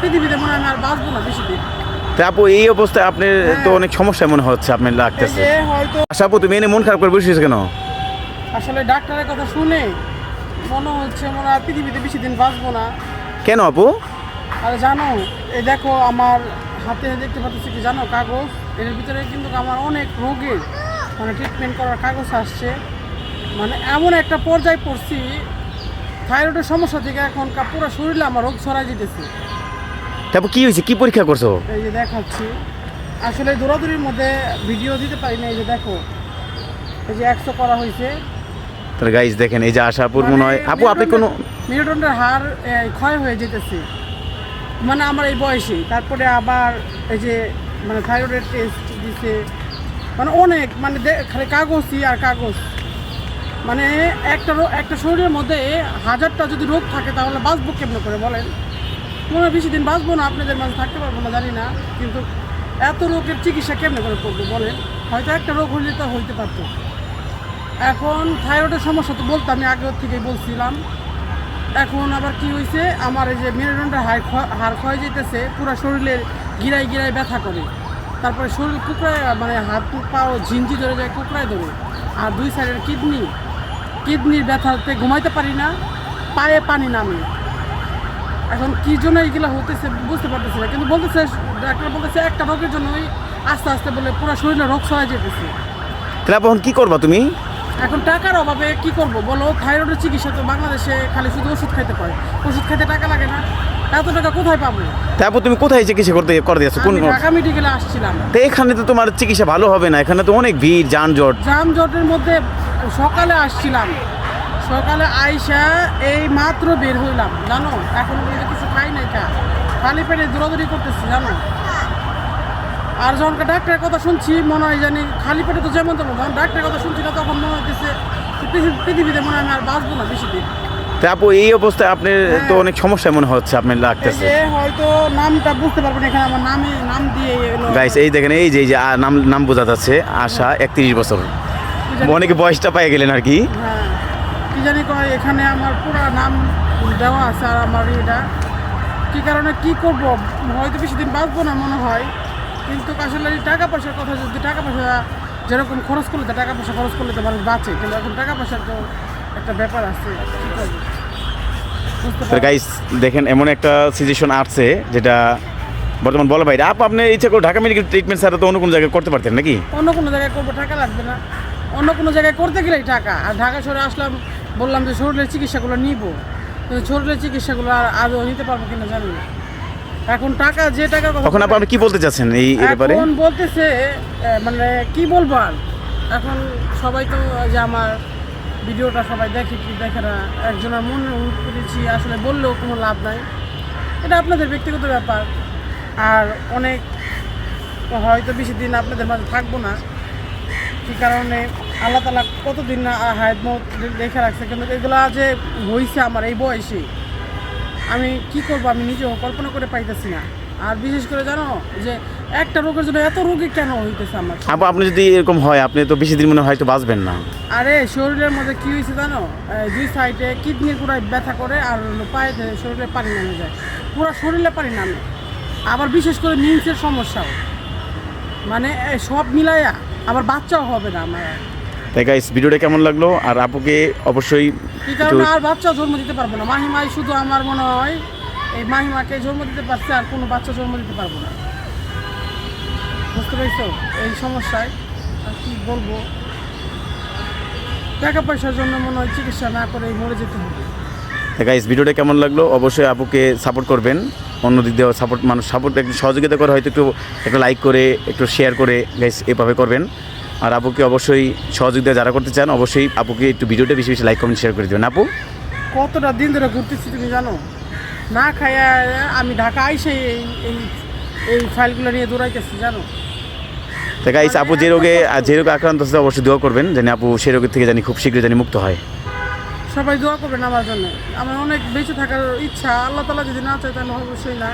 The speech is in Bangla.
পৃথিবীতে মনে হয় আর বাঁচবো না বেশি দিন। তা আপু এই অবস্থায় আপনার তো হ্যাঁ। অনেক সমস্যা মনে হচ্ছে আপনার লাগতেছে। হয়তো আচ্ছা আপু তুমি এনে মন খারাপ করে বসেছো কেন? আসলে ডাক্তারের কথা শুনে মনে হচ্ছে মনে হয় পৃথিবীতে বেশি দিন বাঁচবো না। কেন আপু? আর জানো এই দেখো আমার হাতে দেখতে পাচ্ছি কি জানো কাগজ? এর ভিতরে কিন্তু আমার অনেক রোগের মানে ট্রিটমেন্ট করার কাগজ আসছে। মানে এমন একটা পর্যায়ে পড়ছি থাইরয়েডের সমস্যা থেকে এখন পুরো শরীরে আমার রোগ ছড়াই যেতেছে তারপর কি হয়েছে? কি পরীক্ষা করছ? এই যে দেখাচ্ছি। আসলে দৌড়াদৌড়ির মধ্যে ভিডিও দিতে পারি না এই যে দেখো। এই যে একশো করা হয়েছে। তাহলে গাইজ দেখেন এই যে আশাপুর মনে হয় আপু আপনি কোনো মেরুদণ্ডের হার ক্ষয় হয়ে যেতেছে। মানে আমার এই বয়সে। তারপরে আবার এই যে মানে থাইরয়েডের টেস্ট দিছে। মানে অনেক মানে খালি কাগজই আর কাগজ। মানে একটা একটা শরীরের মধ্যে হাজারটা যদি রোগ থাকে তাহলে বাঁচবো কেমন করে বলেন? মনে বেশি দিন বাঁচবো না, আপনাদের মাঝে থাকতে পারব না, জানি না। কিন্তু এত রোগের চিকিৎসা কেমনে করে করব বলেন? হয়তো একটা রোগ হলে তো হইতে পারতো। এখন থাইরয়েডের সমস্যা তো বলতে আমি আগে থেকেই বলছিলাম। এখন আবার কি হয়েছে আমার এই যে মেরুদণ্ডের হাড় হাড় ক্ষয় যেতেছে পুরো শরীরের গিরায় গিরায় ব্যথা করে। তারপরে শরীর কুকড়ায় মানে হাত পাও ঝিঞ্জি ধরে যায়, কুকড়ায় ধরে। আর দুই সাইডের কিডনি, কিডনির ব্যথাতে ঘুমাইতে পারি না, পায়ে পানি নামে। এখন কি জন্য এইগুলো হতেছে বুঝতে পারতেছি না। কিন্তু বলতেছে ডাক্তার বলতেছে একটা রোগের জন্যই আস্তে আস্তে বলে পুরো শরীরে রোগ ছড়াই যেতেছে। তাহলে এখন কি করবা তুমি? এখন টাকার অভাবে কি করব? বলো থাইরয়েডের চিকিৎসা তো বাংলাদেশে খালি শুধু ওষুধ খাইতে পারে ওষুধ খাইতে টাকা লাগে না। এত টাকা কোথায় পাবো? তা আপু তুমি কোথায় চিকিৎসা করতে করে দিয়েছ? কোন ঢাকা মেডিকেলে আসছিলাম। তো এখানে তো তোমার চিকিৎসা ভালো হবে না। এখানে তো অনেক ভিড় যানজট। যানজটের মধ্যে সকালে আসছিলাম। সকালে আইসা এই মাত্র বের হইলাম জানো? এখন কিছু খাই নাই কা। খালি পেটে দৌড়াদৌড়ি করতেছি জানো? আর যখন ডাক্তারের কথা শুনছি মনে হয় জানি খালি পেটে তো যেমন তেমন যখন ডাক্তারের কথা শুনছি না তখন মনে হইতেছে পৃথিবীতে মনে হয় আর বাঁচবো না বেশি দিন। তা আপু এই অবস্থায় আপনার তো অনেক সমস্যা মনে হচ্ছে আপনার লাগতেছে। হয়তো নামটা বুঝতে পারবেন এখানে আমার নামে নাম দিয়ে গাইস এই দেখেন এই যে এই যে নাম নাম বোঝা যাচ্ছে আশা একত্রিশ বছর। অনেকে বয়সটা পাই গেলেন আর কি? হ্যাঁ। কি জানি কয় এখানে আমার পুরা নাম দেওয়া আছে আর আমার এটা কি কারণে কি করব? হয়তো বেশি দিন বাঁচবো না মনে হয়। কিন্তু আসলে টাকা পয়সার কথা যদি টাকা পয়সা যেরকম খরচ করলে তো টাকা পয়সা খরচ করলে তো মানুষ বাঁচে। কিন্তু এখন টাকা পয়সার তো একটা ব্যাপার আছে গাইস দেখেন এমন একটা সিচুয়েশন আসছে যেটা বর্তমান বলা বাইরে আপ আপনি ইচ্ছা করে ঢাকা মেডিকেল ট্রিটমেন্ট ছাড়া তো অন্য কোনো জায়গায় করতে পারতেন নাকি? অন্য কোনো জায়গায় করব টাকা লাগবে না। অন্য কোনো জায়গায় করতে গেলেই টাকা। আর ঢাকা শহরে আসলাম বললাম যে শরীরের চিকিৎসাগুলো নিব। কিন্তু শরীরের চিকিৎসাগুলো আর আদৌ নিতে পারব কিনা জানি না। এখন টাকা যে টাকা কথা তখন আপনি কি বলতে চাচ্ছেন এই ব্যাপারে? এখন বলতেছে মানে কি বলব আর? এখন সবাই তো যে আমার ভিডিওটা সবাই দেখে কি দেখে না একজনের মনে করেছি আসলে বললেও কোনো লাভ নাই। এটা আপনাদের ব্যক্তিগত ব্যাপার। আর অনেক হয়তো বেশি দিন আপনাদের মাঝে থাকব না। কি কারণে আল্লাহ তালা কতদিন না হায়াত মত রেখে রাখছে কিন্তু এগুলা যে হয়েছে আমার এই বয়সে আমি কি করব? আমি নিজেও কল্পনা করে পাইতেছি না। আর বিশেষ করে জানো যে একটা রোগের জন্য এত রোগী কেন হইতেছে আমার? আপু আপনি যদি এরকম হয় আপনি তো বেশি দিন মনে হয় হয়তো বাঁচবেন না। আরে শরীরের মধ্যে কি হয়েছে জানো? দুই সাইডে কিডনির গোড়ায় ব্যথা করে আর পায়ে শরীরে পানি নামে যায়। পুরো শরীরে পানি নামে। আবার বিশেষ করে মিন্সের সমস্যাও। মানে সব মিলাইয়া আবার বাচ্চাও হবে না আমার। তাই গাইস ভিডিওটা কেমন লাগল? আর আপুকে অবশ্যই কি কারণে আর বাচ্চা জন্ম দিতে পারব না? মাহিমাই শুধু আমার মনে হয় এই মাহিমাকে জন্ম দিতে পারছে আর কোনো বাচ্চা জন্ম দিতে পারব না। বুঝতে পেরেছ? এই সমস্যায় আর কি বলব? টাকা পয়সার জন্য মনে হয় চিকিৎসা না করে মরে যেতে হবে। গাইস ভিডিওটা কেমন লাগল? অবশ্যই আপুকে সাপোর্ট করবেন। অন্য দিক দিয়ে সাপোর্ট মানুষ সাপোর্ট একটু সহযোগিতা করে হয়তো একটু একটু লাইক করে একটু শেয়ার করে গাইস এভাবে করবেন। আর আপুকে অবশ্যই সহযোগিতা যারা করতে চান অবশ্যই আপুকে একটু ভিডিওটা বেশি বেশি লাইক কমেন্ট শেয়ার করে দেবেন। আপু? কতটা দিন ধরে ঘুরতেছি তুমি জানো? না খাইয়া আমি ঢাকা আইসে এই এই এই ফাইলগুলো নিয়ে দৌড়াইতেছি জানো? তো গাইস আপু যে রোগে যে রোগে আক্রান্ত হচ্ছে অবশ্যই দোয়া করবেন জানি আপু সেই রোগের থেকে জানি খুব শীঘ্রই জানি মুক্ত হয়। সবাই দোয়া করবেন আমার জন্য। আমার অনেক বেঁচে থাকার ইচ্ছা আল্লাহ তালা যদি না চায় তাহলে অবশ্যই না।